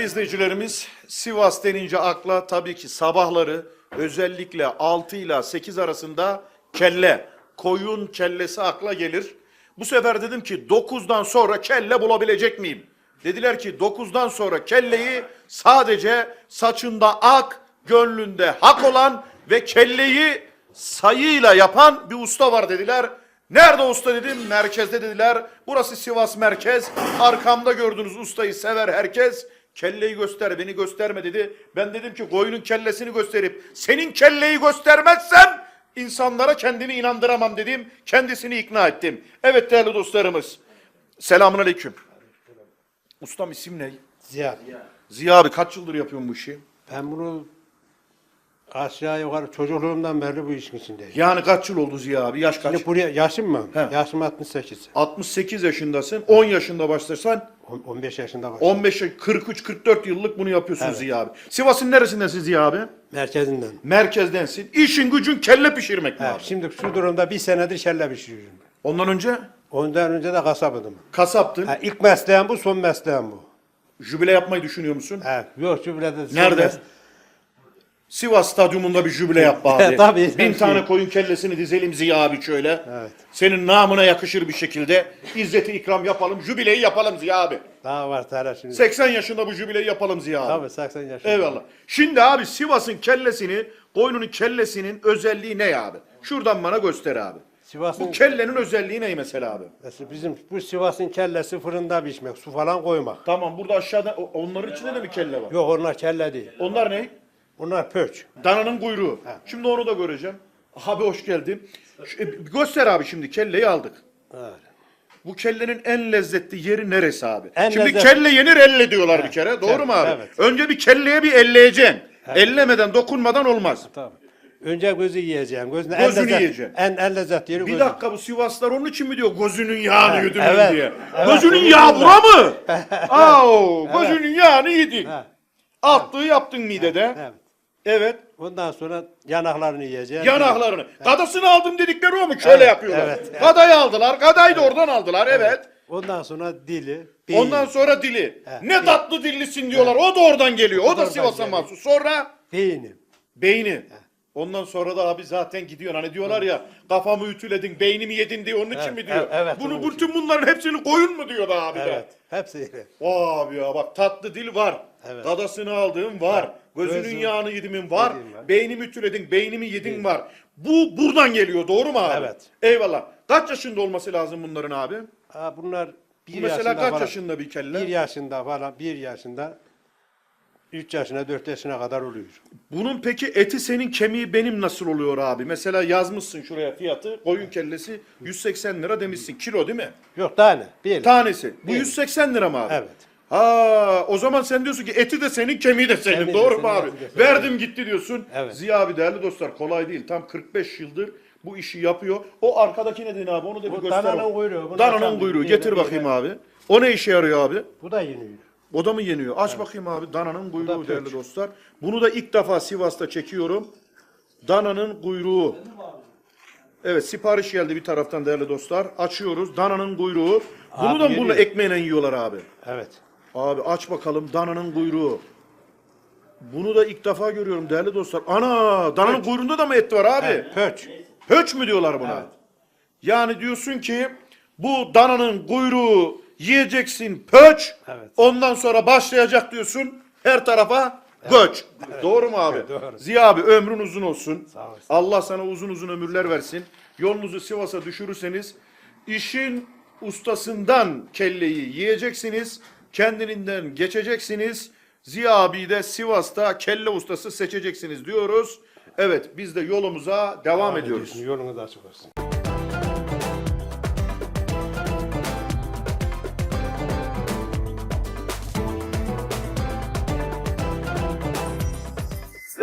İzleyicilerimiz Sivas denince akla tabii ki sabahları özellikle 6 ile 8 arasında kelle, koyun kellesi akla gelir. Bu sefer dedim ki 9'dan sonra kelle bulabilecek miyim? Dediler ki 9'dan sonra kelleyi sadece saçında ak, gönlünde hak olan ve kelleyi sayıyla yapan bir usta var dediler. Nerede usta dedim? Merkezde dediler. Burası Sivas merkez. Arkamda gördüğünüz ustayı sever herkes. Kelleyi göster, beni gösterme dedi. Ben dedim ki koyunun kellesini gösterip senin kelleyi göstermezsem insanlara kendini inandıramam dedim. Kendisini ikna ettim. Evet değerli dostlarımız. Selamun aleyküm. Ustam isim ne? Ziya. Ziya abi kaç yıldır yapıyorsun bu işi? Ben bunu aşağı yukarı çocukluğumdan beri bu işin içindeyim. Yani kaç yıl oldu Ziya abi? Yaş kaç? Şimdi buraya yaşım mı? He. Yaşım 68. 68 yaşındasın. 10 yaşında başlasan 15 yaşında başladım. 15 43 44 yıllık bunu yapıyorsun Evet. Ziya abi. Sivas'ın neresindensin Ziya abi? Merkezinden. Merkezdensin. İşin gücün kelle pişirmek mi abi? şimdi şu durumda bir senedir şelle pişiriyorum. Ondan önce Ondan önce de kasabıydım. kasaptın. Ha, ilk mesleğim bu, son mesleğim bu. Jübile yapmayı düşünüyor musun? He, yok jübilede. son Nerede? mes- Sivas stadyumunda bir jübile yap abi. Tabii. Bin tane koyun kellesini dizelim Ziya abi şöyle. Evet. Senin namına yakışır bir şekilde. İzzeti ikram yapalım. Jübileyi yapalım Ziya abi. Daha var Tara şimdi. 80 yaşında bu jübileyi yapalım Ziya abi. Tabii 80 yaşında. Eyvallah. Şimdi abi Sivas'ın kellesini, koyunun kellesinin özelliği ne abi? Şuradan bana göster abi. Sivas'ın Bu kellenin özelliği ne mesela abi? Mesela bizim bu Sivas'ın kellesi fırında pişmek, su falan koymak. Tamam burada aşağıda o- onların içinde de mi kelle var? Yok onlar kelle değil. Onlar ne? Bunlar pöç. Dananın kuyruğu. Şimdi onu da göreceğim. Abi hoş geldin. Şu- e, göster abi şimdi kelleyi aldık. Evet. Bu kellenin en lezzetli yeri neresi abi? En Şimdi lezzet- kelle yenir elle diyorlar bir kere. Doğru evet, mu abi? evet. Önce bir kelleye bir elleyeceksin. Ellemeden, dokunmadan olmaz. Tabii. Önce gözü yiyeceğim. Gözünü Gözünü en lezzet, yiyeceksin. En, en lezzet yeri Bir gözü. dakika bu Sivaslar onun için mi diyor gözünün yağını Evet, yudum evet, diye? evet. gözünün Bunu yağı bura mı? Aa, gözünün yağını yedin. Ha, Attığı yaptın midede. evet. Evet. Ondan sonra yanaklarını yiyeceğim. Yanaklarını. Kadasını aldım dedikleri o mu? Şöyle Evet, yapıyorlar. evet, evet. Kadayı aldılar. Kadayı da oradan aldılar. Evet. Ondan sonra dili. beyin. Ondan sonra dili. Evet. Ne tatlı dillisin diyorlar. O da oradan geliyor. O, da oradan Sivas'a geliyor. mahsus. Sonra Beynim. beyni. Ondan sonra da abi zaten gidiyor. Hani diyorlar ya kafamı ütüledin, beynimi yedin diye onun için Evet, mi diyor? evet, evet, Bunu onun bütün bunların hepsini koyun mu diyor da abi de. Evet. Hepsi. Abi ya bak tatlı dil var. Evet. Dadasını aldığım var. Gözünün Gözüm- yağını yedimin var. Yediğim var. Beynimi ütüledin, beynimi yedin var. Bu buradan geliyor doğru mu abi? Evet. Eyvallah. Kaç yaşında olması lazım bunların abi? Ha, bunlar bir Bu mesela yaşında kaç falan. yaşında bir kelle? Bir yaşında falan. Bir yaşında. Üç yaşına, dört yaşına kadar oluyor. Bunun peki eti senin kemiği benim nasıl oluyor abi? Mesela yazmışsın şuraya fiyatı. Koyun kellesi 180 lira demişsin. Kilo değil mi? Yok tane. Bir. Tanesi. Bu Bir. 180 lira mı abi? Evet. Ha, o zaman sen diyorsun ki eti de senin, kemiği de senin. Kemiği de Doğru mu senin, abi? eti de senin. Verdim gitti diyorsun. Evet. Ziya abi değerli dostlar kolay değil. Tam 45 yıldır bu işi yapıyor. O arkadaki ne dedin abi? Onu da bir Bu göster. dananın bak. kuyruğu, bunu Dananın açalım. kuyruğu. Getir bakayım abi. O ne işe yarıyor abi? Bu da yeniyor. O da mı yeniyor? Aç bakayım abi. Dananın kuyruğu da değerli dostlar. Bunu da ilk defa Sivas'ta çekiyorum. Dananın kuyruğu. Evet sipariş geldi bir taraftan değerli dostlar. Açıyoruz. Dananın kuyruğu. Bunu Abi da mı geliyor. ekmeğine yiyorlar abi? Evet. Abi aç bakalım dananın kuyruğu. Bunu da ilk defa görüyorum değerli dostlar. Ana dananın kuyruğunda da mı et var abi? Evet, Pöç. Höç mü diyorlar buna? Evet. Yani diyorsun ki bu dananın kuyruğu yiyeceksin pöç. Evet. Ondan sonra başlayacak diyorsun her tarafa göç. Doğru mu abi? Doğru. Ziya abi ömrün uzun olsun. Sağ olasın. Allah sana uzun uzun ömürler versin. Yolunuzu Sivas'a düşürürseniz işin ustasından kelleyi yiyeceksiniz. Kendininden geçeceksiniz. Ziya abi de Sivas'ta kelle ustası seçeceksiniz diyoruz. Evet biz de yolumuza devam ediyoruz. Ediyorsun, Yolunu da açık olsun.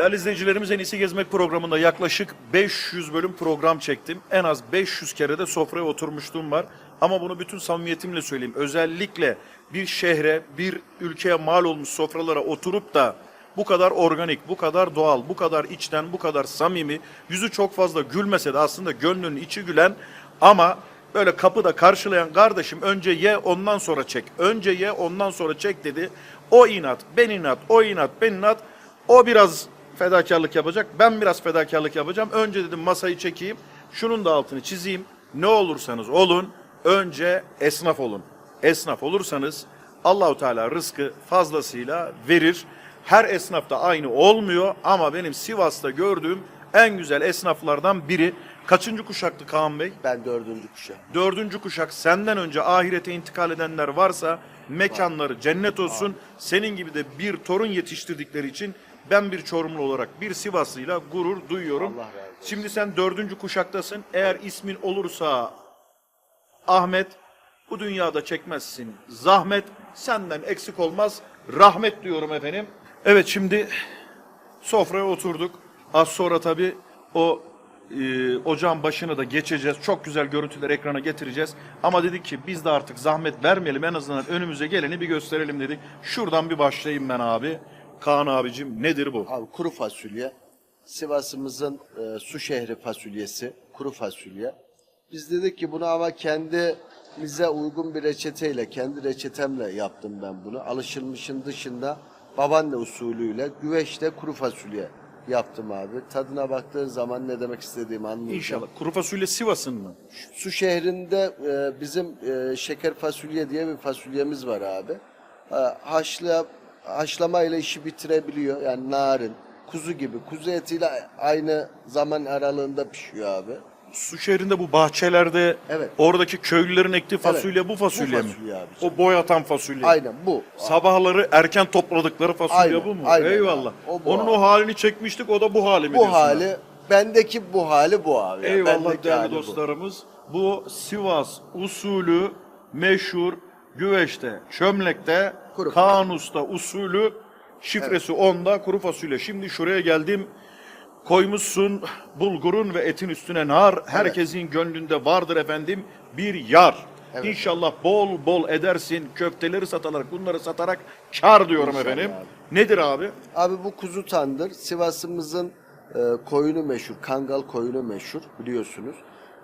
Değerli izleyicilerimiz En İyisi Gezmek programında yaklaşık 500 bölüm program çektim. En az 500 kere de sofraya oturmuşluğum var. Ama bunu bütün samimiyetimle söyleyeyim. Özellikle bir şehre, bir ülkeye mal olmuş sofralara oturup da bu kadar organik, bu kadar doğal, bu kadar içten, bu kadar samimi, yüzü çok fazla gülmese de aslında gönlünün içi gülen ama böyle kapıda karşılayan kardeşim önce ye ondan sonra çek. Önce ye ondan sonra çek dedi. O inat, ben inat, o inat, ben inat. O biraz fedakarlık yapacak, ben biraz fedakarlık yapacağım. Önce dedim masayı çekeyim, şunun da altını çizeyim. Ne olursanız olun, önce esnaf olun. Esnaf olursanız Allahu Teala rızkı fazlasıyla verir. Her esnaf da aynı olmuyor ama benim Sivas'ta gördüğüm en güzel esnaflardan biri. Kaçıncı kuşaktı Kaan Bey? Ben dördüncü kuşa. Dördüncü kuşak senden önce ahirete intikal edenler varsa mekanları cennet olsun. Senin gibi de bir torun yetiştirdikleri için ben bir Çorumlu olarak bir Sivaslıyla gurur duyuyorum. Allah razı olsun. Şimdi sen dördüncü kuşaktasın. Eğer ismin olursa Ahmet bu dünyada çekmezsin. Zahmet senden eksik olmaz. Rahmet diyorum efendim. Evet şimdi sofraya oturduk. Az sonra tabii o e, ocağın başına da geçeceğiz. Çok güzel görüntüler ekrana getireceğiz. Ama dedik ki biz de artık zahmet vermeyelim. En azından önümüze geleni bir gösterelim dedik. Şuradan bir başlayayım ben abi. Kaan abicim nedir bu? Abi kuru fasulye. Sivas'ımızın e, su şehri fasulyesi. Kuru fasulye. Biz dedik ki bunu ama kendimize uygun bir reçeteyle, kendi reçetemle yaptım ben bunu. Alışılmışın dışında babaanne usulüyle güveçte kuru fasulye yaptım abi. Tadına baktığın zaman ne demek istediğimi anlayacaksın. İnşallah. Kuru fasulye Sivas'ın mı? Su şehrinde e, bizim e, şeker fasulye diye bir fasulyemiz var abi. E, haşla haşlamayla işi bitirebiliyor. Yani narin, kuzu gibi. Kuzu etiyle aynı zaman aralığında pişiyor abi. Su şehrinde bu bahçelerde Evet. oradaki köylülerin ektiği fasulye bu fasulye Bu mi? fasulye abi. O boy atan fasulye. Aynen bu. Sabahları erken topladıkları fasulye Aynen, bu mu? aynen Eyvallah. abi. O bu Onun abi. o halini çekmiştik o da bu hali mi Bu diyorsun? hali bendeki bu hali bu abi. ya. Eyvallah Bendeki değerli hali bu. dostlarımız. Bu. Sivas usulü meşhur güveçte, çömlekte, Kuru kanusta usulü şifresi onda kuru fasulye. Şimdi şuraya geldim. Koymuşsun bulgurun ve etin üstüne nar. Herkesin gönlünde vardır efendim bir yar. Evet. İnşallah bol bol edersin. Köfteleri satarak, bunları satarak kar diyorum İnşallah efendim. Nedir abi? Abi bu kuzu tandır. Sivas'ımızın e, koyunu meşhur. Kangal koyunu meşhur biliyorsunuz.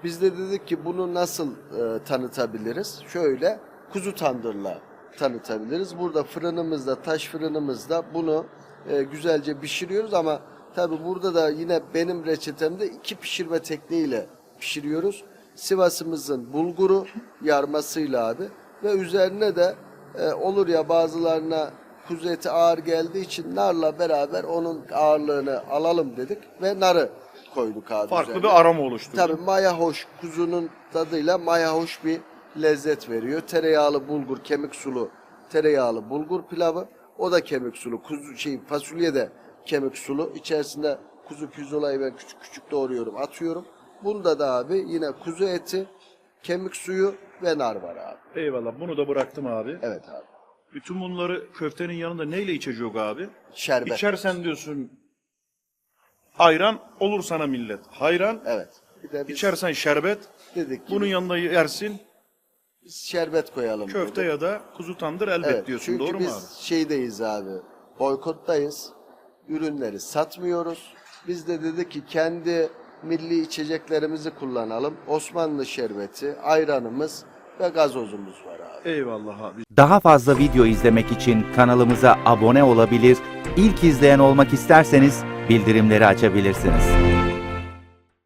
Biz de dedik ki bunu nasıl e, tanıtabiliriz? Şöyle kuzu tandırla tanıtabiliriz. Burada fırınımızda, taş fırınımızda bunu e, güzelce pişiriyoruz ama tabi burada da yine benim reçetemde iki pişirme tekniğiyle pişiriyoruz. Sivas'ımızın bulguru yarmasıyla abi ve üzerine de e, olur ya bazılarına kuzu eti ağır geldiği için narla beraber onun ağırlığını alalım dedik ve narı koyduk abi. Farklı üzerine. bir aroma oluştu. Tabii maya hoş kuzunun tadıyla maya hoş bir lezzet veriyor. Tereyağlı bulgur, kemik sulu tereyağlı bulgur pilavı. O da kemik sulu. Kuzu şey fasulye de kemik sulu. İçerisinde kuzu pirzolayı ben küçük küçük doğruyorum, atıyorum. Bunda da abi yine kuzu eti, kemik suyu ve nar var abi. Eyvallah bunu da bıraktım abi. Evet abi. Bütün bunları köftenin yanında neyle içecek abi? Şerbet. İçersen diyorsun ayran olur sana millet. Hayran. Evet. Bir de biz İçersen şerbet. dedik ki Bunun yanında yersin biz şerbet koyalım. köfte dedik. ya da kuzu tandır elbet diyorsun. çünkü Doğru biz mu abi? şeydeyiz abi. Boykottayız. Ürünleri satmıyoruz. Biz de dedik ki kendi milli içeceklerimizi kullanalım. Osmanlı şerbeti, ayranımız ve gazozumuz var abi. Eyvallah abi. Daha fazla video izlemek için kanalımıza abone olabilir, ilk izleyen olmak isterseniz bildirimleri açabilirsiniz.